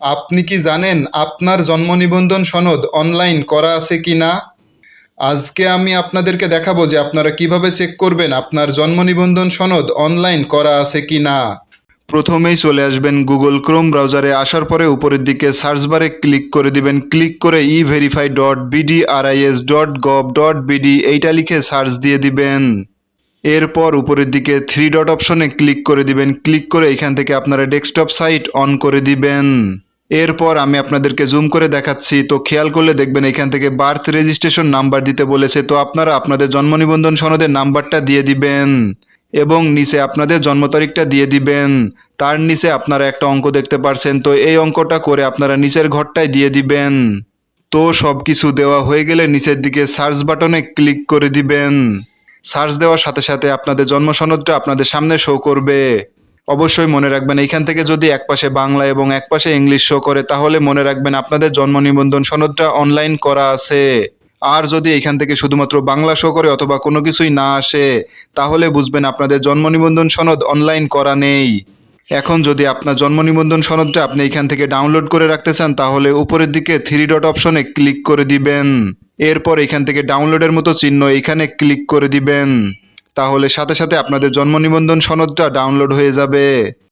আপনি কি জানেন আপনার জন্ম নিবন্ধন সনদ অনলাইন করা আছে কি না? আজকে আমি আপনাদেরকে দেখাবো যে আপনারা কীভাবে চেক করবেন আপনার জন্ম নিবন্ধন সনদ অনলাইন করা আছে কি না। প্রথমেই চলে আসবেন গুগল ক্রোম ব্রাউজারে আসার পরে উপরের দিকে সার্চ বারে ক্লিক করে দিবেন। ক্লিক করে E verify dot BDRIS dot gov dot BD এইটা লিখে সার্চ দিয়ে দিবেন। এরপর উপরের দিকে থ্রি ডট অপশনে ক্লিক করে দিবেন। ক্লিক করে এখান থেকে আপনারা ডেস্কটপ সাইট অন করে দিবেন। এরপর আমি আপনাদেরকে জুম করে দেখাচ্ছি। তো খেয়াল করলে দেখবেন এখান থেকে বার্থ রেজিস্ট্রেশন নাম্বার দিতে বলেছে। তো আপনারা আপনাদের জন্ম নিবন্ধন সনদের নাম্বারটা দিয়ে দিবেন এবং নিচে আপনাদের জন্ম তারিখটা দিয়ে দিবেন। তার নিচে আপনারা একটা অঙ্ক দেখতে পারছেন। তো এই অঙ্কটা করে আপনারা নিচের ঘরটায় দিয়ে দিবেন। তো সব কিছু দেওয়া হয়ে গেলে নিচের দিকে সার্চ বাটনে ক্লিক করে দিবেন। সার্চ দেওয়ার সাথে সাথে আপনাদের জন্ম সনদটা আপনাদের সামনে শো করবে। অবশ্যই মনে রাখবেন এইখান থেকে যদি একপাশে বাংলা এবং একপাশে ইংলিশ শো করে, তাহলে মনে রাখবেন আপনাদের জন্ম নিবন্ধন সনদটা অনলাইন করা আছে। আর যদি এখান থেকে শুধুমাত্র বাংলা শো করে অথবা কোনো কিছুই না আসে, তাহলে বুঝবেন আপনাদের জন্ম নিবন্ধন সনদ অনলাইন করা নেই। এখন যদি আপনার জন্ম নিবন্ধন সনদটা আপনি এখান থেকে ডাউনলোড করে রাখতে চান, তাহলে উপরের দিকে থ্রি ডট অপশনে ক্লিক করে দিবেন। এরপর এখান থেকে ডাউনলোডের মতো চিহ্ন এখানে ক্লিক করে দিবেন। তাহলে সাথে সাথে আপনাদের জন্ম নিবন্ধন সনদটা ডাউনলোড হয়ে যাবে।